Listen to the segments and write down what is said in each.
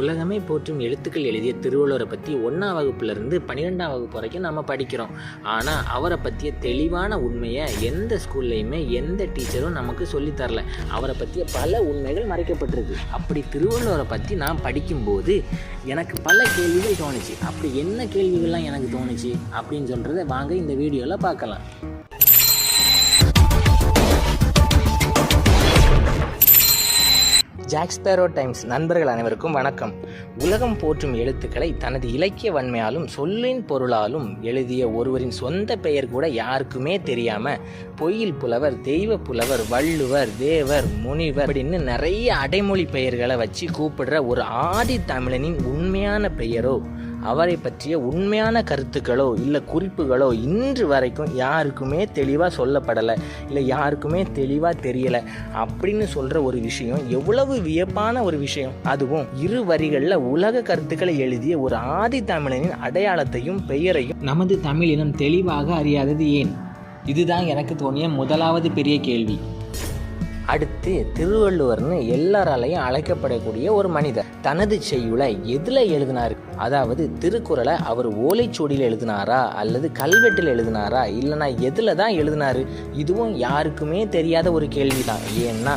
உலகமே போற்றும் எழுத்துக்கள் எழுதிய திருவள்ளுவரை பற்றி ஒன்றாம் வகுப்புலேருந்து பன்னிரெண்டாம் வகுப்பு வரைக்கும் நம்ம படிக்கிறோம். ஆனால் அவரை பற்றிய தெளிவான உண்மையை எந்த ஸ்கூல்லையுமே எந்த டீச்சரும் நமக்கு சொல்லித்தரல அவரை பற்றிய பல உண்மைகள் மறைக்கப்பட்டிருக்கு. அப்படி திருவள்ளுவரை பற்றி நான் படிக்கும்போது எனக்கு பல கேள்விகள் தோணுச்சு. அப்படி என்ன கேள்விகள்லாம் எனக்கு தோணுச்சு அப்படின்னு சொல்கிறத வாங்க இந்த வீடியோவில் பார்க்கலாம். ஜாக்ஸ்பேரோ டைம்ஸ் நண்பர்கள் அனைவருக்கும் வணக்கம். உலகம் போற்றும் எழுத்துக்களை தனது இலக்கிய வன்மையாலும் சொல்லின் பொருளாலும் எழுதிய ஒருவரின் சொந்த பெயர் கூட யாருக்குமே தெரியாம பொய்யில் புலவர் தெய்வ புலவர் வள்ளுவர் தேவர் முனிவர் அப்படின்னு நிறைய அடைமொழி பெயர்களை வச்சு கூப்பிடுற ஒரு ஆதி தமிழனின் உண்மையான பெயரோ அவரை பற்றிய உண்மையான கருத்துக்களோ இல்லை குறிப்புகளோ இன்று வரைக்கும் யாருக்குமே தெளிவாக சொல்லப்படலை இல்லை யாருக்குமே தெளிவாக தெரியலை அப்படின்னு சொல்கிற ஒரு விஷயம் எவ்வளவு வியப்பான ஒரு விஷயம். அதுவும் இரு வரிகளில் உலக கருத்துக்களை எழுதிய ஒரு ஆதி தமிழனின் அடையாளத்தையும் பெயரையும். நமது தமிழினம் தெளிவாக அறியாதது ஏன்? இதுதான் எனக்கு தோணிய முதலாவது பெரிய கேள்வி. அடுத்து திருவள்ளுவர்னு எல்லாராலையும் அழைக்கப்படக்கூடிய ஒரு மனிதர். தனது செய்யுளை எதில் எழுதினார்? அதாவது திருக்குறளை அவர் ஓலைச்சுவடியில் எழுதினாரா? அல்லது கல்வெட்டில் எழுதினாரா? இல்லைனா எதில் தான் எழுதினாரு? இதுவும் யாருக்குமே தெரியாத ஒரு கேள்வி தான் ஏன்னா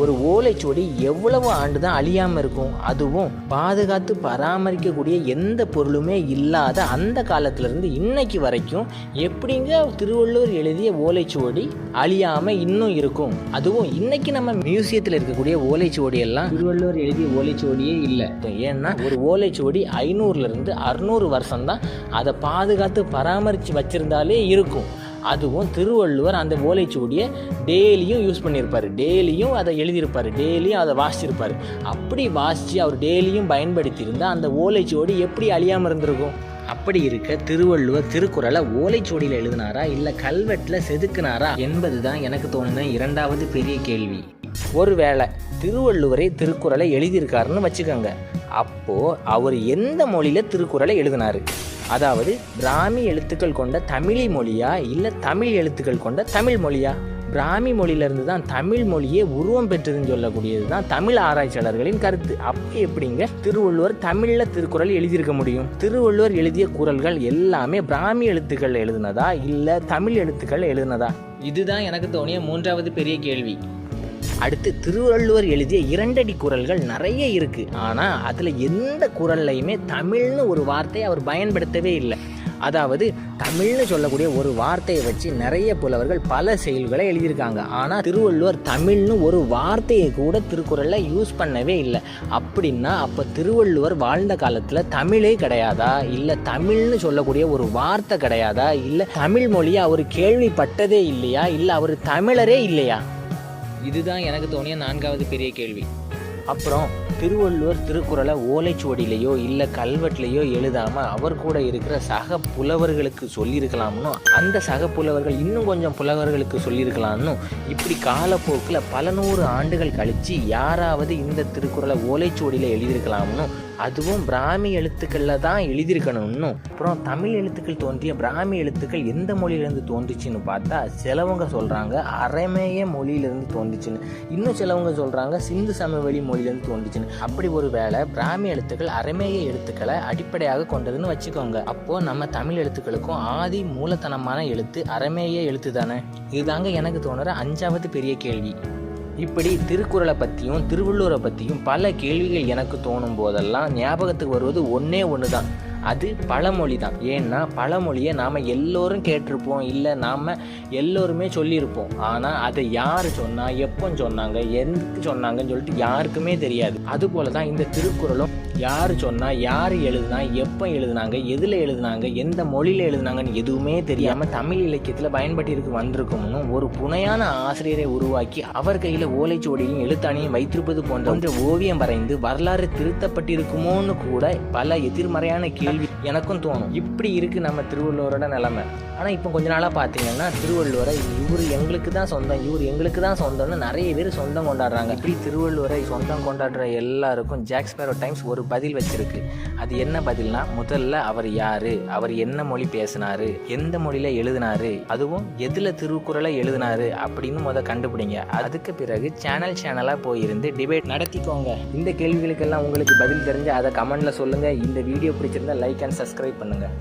ஒரு ஓலைச்சுவடி எவ்வளவு ஆண்டு தான் அழியாமல் இருக்கும். அதுவும் பாதுகாத்து பராமரிக்கக்கூடிய எந்த பொருளுமே இல்லாத அந்த காலத்திலிருந்து இன்னைக்கு வரைக்கும் எப்படிங்க திருவள்ளூர் எழுதிய ஓலைச்சுவடி அழியாமல் இன்னும் இருக்கும்? அதுவும் இன்னைக்கு நம்ம மியூசியத்தில் இருக்கக்கூடிய ஓலைச்சுவடி எல்லாம் திருவள்ளுவர் எழுதிய ஓலைச்சுவடியே இல்லை. ஏன்னா ஒரு ஓலைச்சுவடி ஐநூறுலேருந்து அறுநூறு வருஷம் தான் அதை பாதுகாத்து பராமரித்து வச்சிருந்தாலே இருக்கும். அதுவும் திருவள்ளுவர் அந்த ஓலைச்சுவடியை டெய்லியும் யூஸ் பண்ணியிருப்பார். டெய்லியும் அதை எழுதியிருப்பார். டெய்லியும் அதை வாசிச்சிருப்பார். அப்படி வாசித்து அவர் டெய்லியும் பயன்படுத்தியிருந்தால் அந்த ஓலைச்சுவடி எப்படி அழியாமல் இருந்திருக்கும்? அப்படி இருக்க திருவள்ளுவர் திருக்குறளை ஓலைச்சுவடியில் எழுதினாரா? இல்லை கல்வெட்டில் செதுக்குனாரா? என்பது தான் எனக்கு தோணுன இரண்டாவது பெரிய கேள்வி. ஒருவேளை திருவள்ளுவரே திருக்குறளை எழுதியிருக்காருன்னு வச்சுக்கோங்க. அப்போது அவர் எந்த மொழியில் திருக்குறளை எழுதினாரு? அதாவது பிராமி எழுத்துக்கள் கொண்ட தமிழி மொழியா இல்லை தமிழ் எழுத்துக்கள் கொண்ட தமிழ் மொழியா? பிராமி மொழியிலிருந்து தான் தமிழ் மொழியே உருவம் பெற்றதுன்னு சொல்லக்கூடியது தான் தமிழ் ஆராய்ச்சியாளர்களின் கருத்து. அப்படி எப்படிங்க? திருவள்ளுவர் தமிழில் திருக்குறள் எழுதியிருக்க முடியும். திருவள்ளுவர் எழுதிய குறள்கள் எல்லாமே பிராமி எழுத்துக்கள் எழுதுனதா இல்லை தமிழ் எழுத்துக்கள் எழுதுனதா? இதுதான் எனக்கு தோணிய மூன்றாவது பெரிய கேள்வி. அடுத்து திருவள்ளுவர் எழுதிய இரண்டடி குறள்கள் நிறைய இருக்கு. ஆனால் அதில் எந்த குரல்லையுமே தமிழ்னு ஒரு வார்த்தையை அவர் பயன்படுத்தவே இல்லை. அதாவது தமிழ்னு சொல்லக்கூடிய ஒரு வார்த்தையை வச்சு நிறைய புலவர்கள் பல செயல்களை எழுதியிருக்காங்க. ஆனால் திருவள்ளுவர் தமிழ்னு ஒரு வார்த்தையை கூட திருக்குறளில் யூஸ் பண்ணவே இல்லை. அப்படின்னா அப்போ திருவள்ளுவர் வாழ்ந்த காலத்தில் தமிழே கிடையாதா? இல்லை தமிழ்னு சொல்லக்கூடிய ஒரு வார்த்தை கிடையாதா? இல்லை தமிழ் மொழியை அவர் கேள்விப்பட்டதே இல்லையா? இல்லை அவர் தமிழரே இல்லையா? இதுதான் எனக்கு தோணிய நான்காவது பெரிய கேள்வி. அப்புறம் திருவள்ளுவர் திருக்குறளை ஓலைச்சுவடியிலையோ இல்லை கல்வெட்டிலையோ எழுதாமல் அவர் கூட இருக்கிற சக புலவர்களுக்கு சொல்லியிருக்கலாம்னு அந்த சக புலவர்கள் இன்னும் கொஞ்சம் புலவர்களுக்கு சொல்லியிருக்கலாம்னு இப்படி காலப்போக்கில் பல நூறு ஆண்டுகள் கழித்து யாராவது இந்த திருக்குறளை ஓலைச்சுவடியில் எழுதியிருக்கலாம்னு அதுவும் பிராமி எழுத்துக்களில் தான் எழுதியிருக்கணும் இன்னும். அப்புறம் தமிழ் எழுத்துக்கள் தோன்றிய பிராமி எழுத்துக்கள் எந்த மொழியிலேருந்து தோன்றுச்சுன்னு பார்த்தா சிலவங்க சொல்கிறாங்க அரைமேய மொழியிலேருந்து தோன்றுச்சுன்னு. இன்னும் சிலவங்க சொல்கிறாங்க சிந்து சமவெளி மொழியிலேருந்து தோன்றுச்சுன்னு. அப்படி ஒரு வேளை பிராமி எழுத்துக்கள் அரைமேய எழுத்துக்களை அடிப்படையாக கொண்டதுன்னு வச்சுக்கோங்க. அப்போது நம்ம தமிழ் எழுத்துக்களுக்கும் ஆதி மூலத்தனமான எழுத்து அரைமேய எழுத்து தானே இதுதாங்க எனக்கு தோணுற அஞ்சாவது பெரிய கேள்வி. இப்படி திருக்குறளை பற்றியும் திருவள்ளுவரை பற்றியும் பல கேள்விகள் எனக்கு தோணும் போதெல்லாம் ஞாபகத்துக்கு வருவது ஒன்றே ஒன்று தான் அது பழமொழி தான் ஏன்னா பழமொழியை நாம் எல்லோரும் கேட்டிருப்போம். இல்லை நாம் எல்லோருமே சொல்லியிருப்போம். ஆனால் அதை யார் சொன்னால் எப்போ சொன்னாங்க எதுக்கு சொன்னாங்கன்னு சொல்லிட்டு யாருக்குமே தெரியாது. அதுபோல தான் இந்த திருக்குறளும் யார் சொன்னால் யார் எழுதுனா எப்போ எழுதுனாங்க எதில் எழுதுனாங்க எந்த மொழியில் எழுதுனாங்கன்னு எதுவுமே தெரியாமல் தமிழ் இலக்கியத்தில் பயன்பட்டிருக்கு வந்திருக்கும்னு ஒரு புனையான ஆசிரியரை உருவாக்கி அவர் கையில் ஓலைச்சுவடியும் எழுத்தாணியும் வைத்திருப்பது போன்ற ஒன்று ஓவியம் வரைந்து வரலாறு திருத்தப்பட்டிருக்குமோன்னு கூட பல எதிர்மறையான கீழ் கேள்வி எனக்கும் தோணும். இப்படி இருக்கு நம்ம திருவள்ளுவரோட நிலைமை. ஆனால் இப்போ கொஞ்ச நாளாக பார்த்தீங்கன்னா திருவள்ளுவரை இவர் எங்களுக்கு தான் சொந்தம் இவர் எங்களுக்கு தான் சொந்தம்னு நிறைய பேர் சொந்தம் கொண்டாடுறாங்க. இப்படி திருவள்ளுவரை சொந்தம் கொண்டாடுற எல்லாருக்கும் ஜாக்ஸ்பேரோ டைம்ஸ் ஒரு பதில் வச்சிருக்கு. அது என்ன பதில்னா முதல்ல அவர் யாரு அவர் என்ன மொழி பேசினாரு எந்த மொழியில எழுதினாரு அதுவும் எதுல திருக்குறளை எழுதினாரு அப்படின்னு முத கண்டுபிடிங்க. அதுக்கு பிறகு சேனல் சேனலா போயிருந்து டிபேட் நடத்திக்கோங்க. இந்த கேள்விகளுக்கெல்லாம் உங்களுக்கு பதில் தெரிஞ்சு அதை கமெண்ட்ல சொல்லுங்க. இந்த வீடியோ பிடிச்சிருந்தா லைக் அண்ட் சப்ஸ்கிரைப் பண்ணுங்கள்